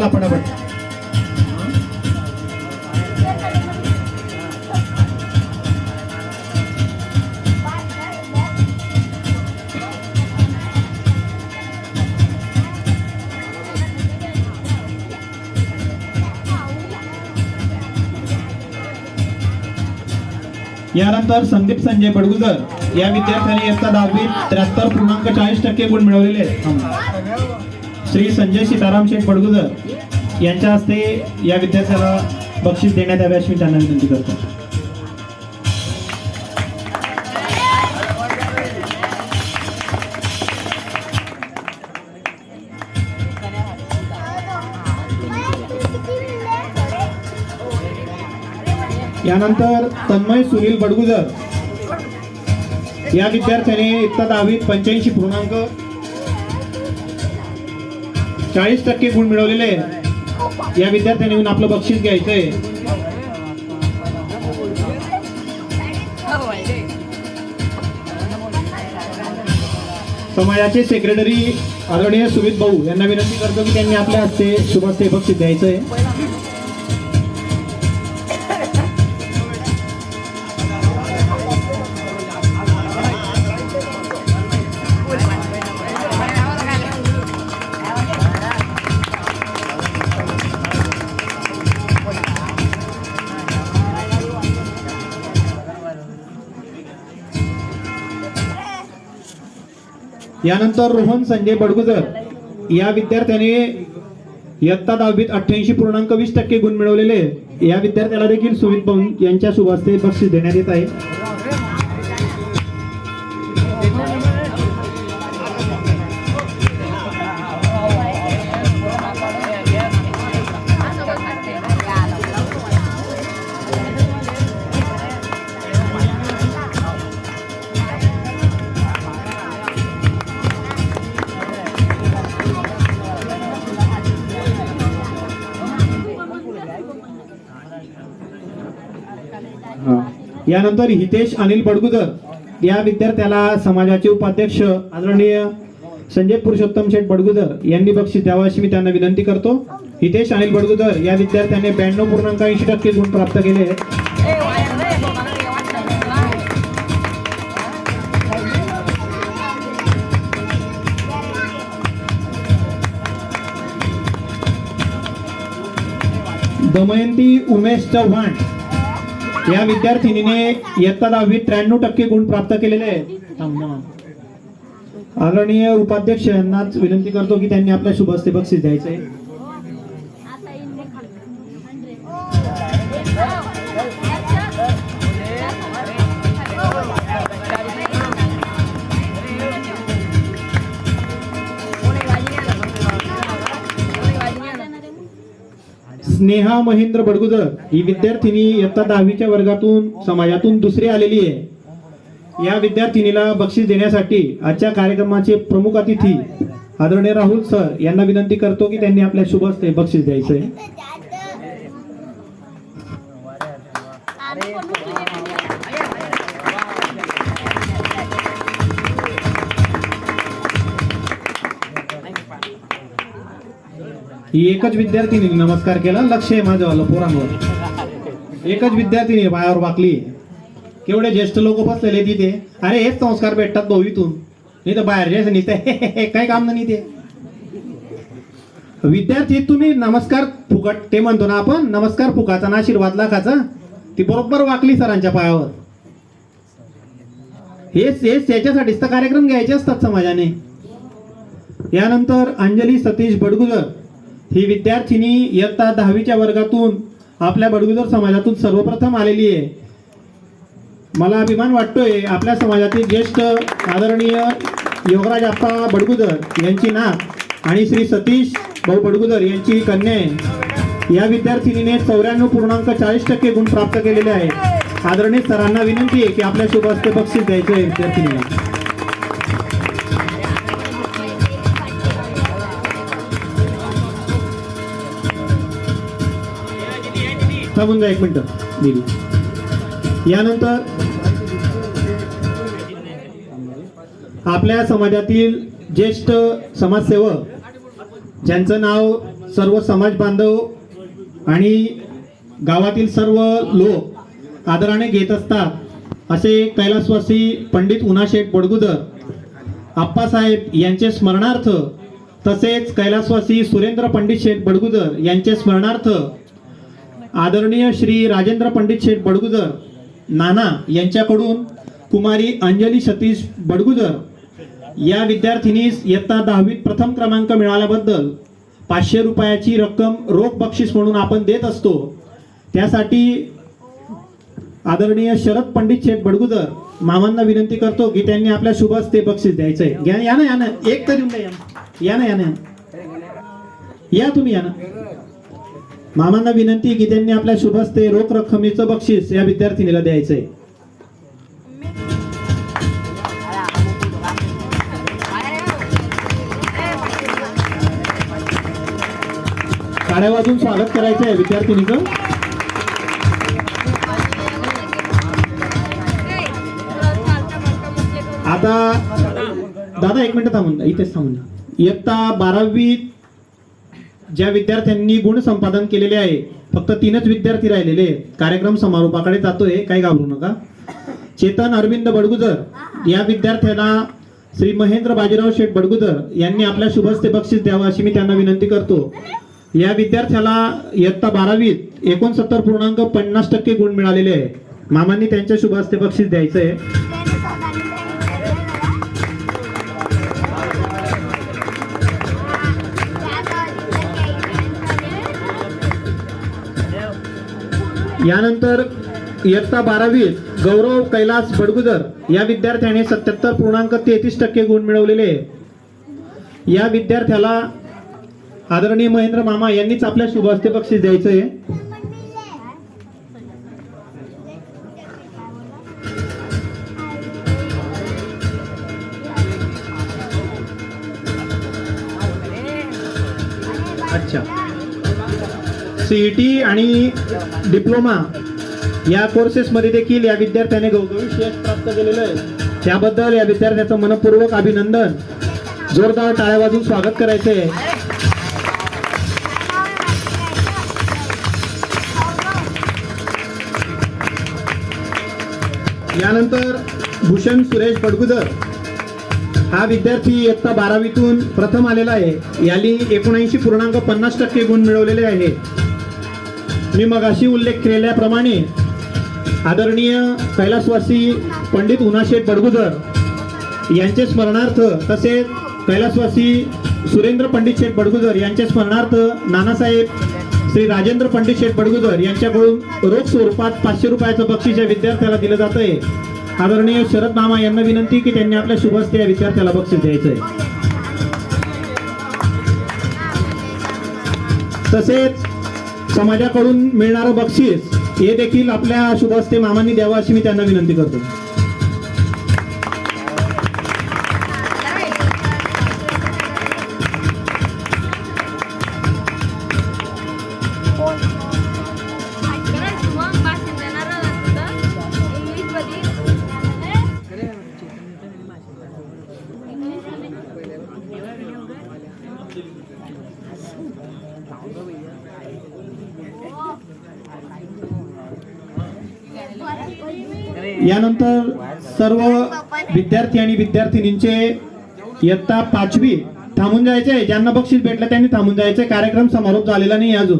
चला पटापट. यानंतर संदीप संजय बडगुजर या विद्यार्थ्यांनी इयत्ता दहावीत त्र्याहत्तर पूर्णांक चाळीस टक्के गुण मिळवलेले आहेत. श्री संजय सीताराम शेठ पडगुजर यांच्या हस्ते या विद्यार्थ्याला बक्षीस देण्यात यावे अशी मी त्यांना विनंती करतो. यानंतर तन्मय सुनील बडगुजर या विद्यार्थ्याने इयत्ता दहावीत पंच्याऐंशी पूर्णांक चाळीस टक्के गुण मिळवलेले या विद्यार्थ्याने येऊन आपलं बक्षीस घ्यायचंय. समाजाचे सेक्रेटरी आदरणीय सुमित भाऊ यांना विनंती करतो की त्यांनी आपल्या हस्ते शुभस्ते बक्षीस द्यायचंय. यानंतर रोहन संजय बडगुजर या विद्यार्थ्याने इयत्ता दहावीत अठ्ठ्याऐंशी पूर्णांक वीस टक्के गुण मिळवलेले या विद्यार्थ्याला देखील सुमित भाऊ यांच्या शुभास्ते बक्षीस देण्यात येत आहे. यानंतर हितेश अनिल बडगुजर या विद्यार्थ्याला समाजाचे उपाध्यक्ष आदरणीय संजय पुरुषोत्तम शेठ बडगुजर यांनी बक्षीस द्यावं अशी मी त्यांना विनंती करतो. हितेश अनिल बडगुजर या विद्यार्थ्याने ब्याण्णव पूर्णांक ऐंशी टक्के गुण प्राप्त केले दमयंती उमेश चव्हाण या विद्यार्थिनीने इयत्ता दहावी त्र्याण्णव टक्के गुण प्राप्त केलेले आहेत. आदरणीय उपाध्यक्ष यांनाच विनंती करतो की त्यांनी आपल्या शुभस्ते बक्षीस द्यायचे. स्नेहा महेंद्र बडगुजर ही विद्यार्थिनी इयत्ता दहावीच्या वर्गातून समाजातून दुसरी आलेली आहे. या विद्यार्थिनीला बक्षीस देण्यासाठी आजच्या कार्यक्रमाचे प्रमुख अतिथी आदरणीय राहुल सर यांना विनंती करतो की त्यांनी आपल्या शुभ बक्षीस द्यायचंय. आहे एकच विद्यार्थिनी नमस्कार केला. लक्ष आहे माझं पोरांवर. एकच विद्यार्थिनी पायावर वाकली. केवढे ज्येष्ठ लोक बसलेले तिथे अरे हेच संस्कार भेटतात भाऊ इथून. नाही तर बाहेर जायचं नाही ते काही काम नाही ते. विद्यार्थी तुम्ही नमस्कार फुकट ते म्हणतो ना आपण नमस्कार फुकाचा ना आशीर्वाद लाखाचा. ती बरोबर वाकली सरांच्या पायावर. हेच हेच त्याच्यासाठीच तर कार्यक्रम घ्यायचे असतात समाजाने. यानंतर अंजली सतीश बडगुजर. ही विद्यार्थिनी इयत्ता दहावीच्या वर्गातून आपल्या बडगुजर समाजातून सर्वप्रथम आलेली आहे. मला अभिमान वाटतोय आपल्या समाजातील ज्येष्ठ आदरणीय योगराज आप्पा बडगुजर यांची नात आणि श्री सतीश भाऊ बडगुजर यांची ही कन्या आहे. या विद्यार्थिनीने चौऱ्याण्णव पूर्णांक चाळीस टक्के गुण प्राप्त केलेले आहेत. आदरणीय सरांना विनंती आहे की आपल्या शुभ हस्ते बक्षीस द्यायचे आहे विद्यार्थिनीला. थांबून जा एक मिनटं. दिली. यानंतर आपल्या समाजातील ज्येष्ठ समाजसेवक ज्यांचं नाव सर्व समाज बांधव आणि गावातील सर्व लोक आदराने घेत असतात असे कैलासवासी पंडित उनाशेठ बडगुदर आप्पासाहेब यांचे स्मरणार्थ तसेच कैलासवासी सुरेंद्र पंडित शेठ बडगुदर यांचे स्मरणार्थ आदरणीय श्री राजेंद्र पंडित शेठ बडगुजर नाना यांच्याकडून कुमारी अंजली सतीश बडगुजर या विद्यार्थिनीस इयत्ता दहावीत प्रथम क्रमांक मिळाल्याबद्दल पाचशे रुपयाची रक्कम रोख बक्षीस म्हणून आपण देत असतो. त्यासाठी आदरणीय शरद पंडित शेठ बडगुजर मामांना विनंती करतो की त्यांनी आपल्या शुभास ते बक्षीस द्यायचंय. घ्या या ना या ना. एक तरी या ना या ना. या तुम्ही या ना. मामांना विनंती की त्यांनी आपल्या शुभस्ते रोख रक्कमेचं बक्षीस या विद्यार्थिनीला द्यायचंय. टाळ्या वाजून स्वागत करायचं आहे विद्यार्थिनीचं. आता दादा एक मिनिट थांबून इथेच थांबून. इयत्ता बारावी ज्या विद्यार्थ्यांनी गुण संपादन केलेले आहे फक्त तीनच विद्यार्थी राहिलेले कार्यक्रम समारोपाकडे जातोय काही घाबरू नका. चेतन अरविंद बडगुजर या विद्यार्थ्याला श्री महेंद्र बाजीराव शेठ बडगुजर यांनी आपल्या शुभस्ते बक्षीस द्यावं अशी मी त्यांना विनंती करतो. या विद्यार्थ्याला इयत्ता बारावीत एकोणसत्तर पूर्णांक पन्नास टक्के गुण मिळालेले आहे. मामांनी त्यांच्या शुभहस्ते बक्षीस द्यायचं आहे यानंतर इयत्ता बारावीत गौरव कैलास बडगुदर या विद्यार्थ्याने सत्याहत्तर पूर्णांक तेहतीस टक्के गुण मिळवलेले आहे. या विद्यार्थ्याला आदरणीय महेंद्र मामा यांनीच आपल्या शुभ हस्ते बक्षीस द्यायचं आहे. सीईटी आणि डिप्लोमा या कोर्सेसमध्ये देखील या विद्यार्थ्याने गवगवीत यश प्राप्त केलेलं आहे. त्याबद्दल या विद्यार्थ्याचं मनपूर्वक अभिनंदन. जोरदार टाळ्या वाजून स्वागत करायचं आहे यानंतर भूषण सुरेश बडगुदर. हा विद्यार्थी इयत्ता बारावीतून प्रथम आलेला आहे. याली एकोणऐंशी पूर्णांक पन्नास टक्के गुण मिळवलेले आहे. मी मगाशी उल्लेख केल्याप्रमाणे आदरणीय कैलासवासी पंडित उनाशेठ बडगुजर यांचे स्मरणार्थ तसेच कैलासवासी सुरेंद्र पंडित शेठ बडगुजर यांचे स्मरणार्थ नानासाहेब श्री राजेंद्र पंडित शेठ बडगुजर यांच्याकडून रोख स्वरूपात पाचशे रुपयाचं बक्षीस या विद्यार्थ्याला दिलं जात आहे आदरणीय शरद मामा यांना विनंती की त्यांनी आपल्या शुभस्ते या विद्यार्थ्याला बक्षीस द्यायचं आहे तसेच समाजाकडून मिळणारं बक्षीस हे देखील आपल्या शुभहस्ते मामांनी द्यावं अशी मी त्यांना विनंती करतो. यानंतर सर्व विद्यार्थी आणि विद्यार्थिनींचे इयत्ता पाचवी थांबून जायचे ज्यांना बक्षीस भेटलं त्यांनी थांबून जायचे कार्यक्रम समारोप झालेला नाही अजून.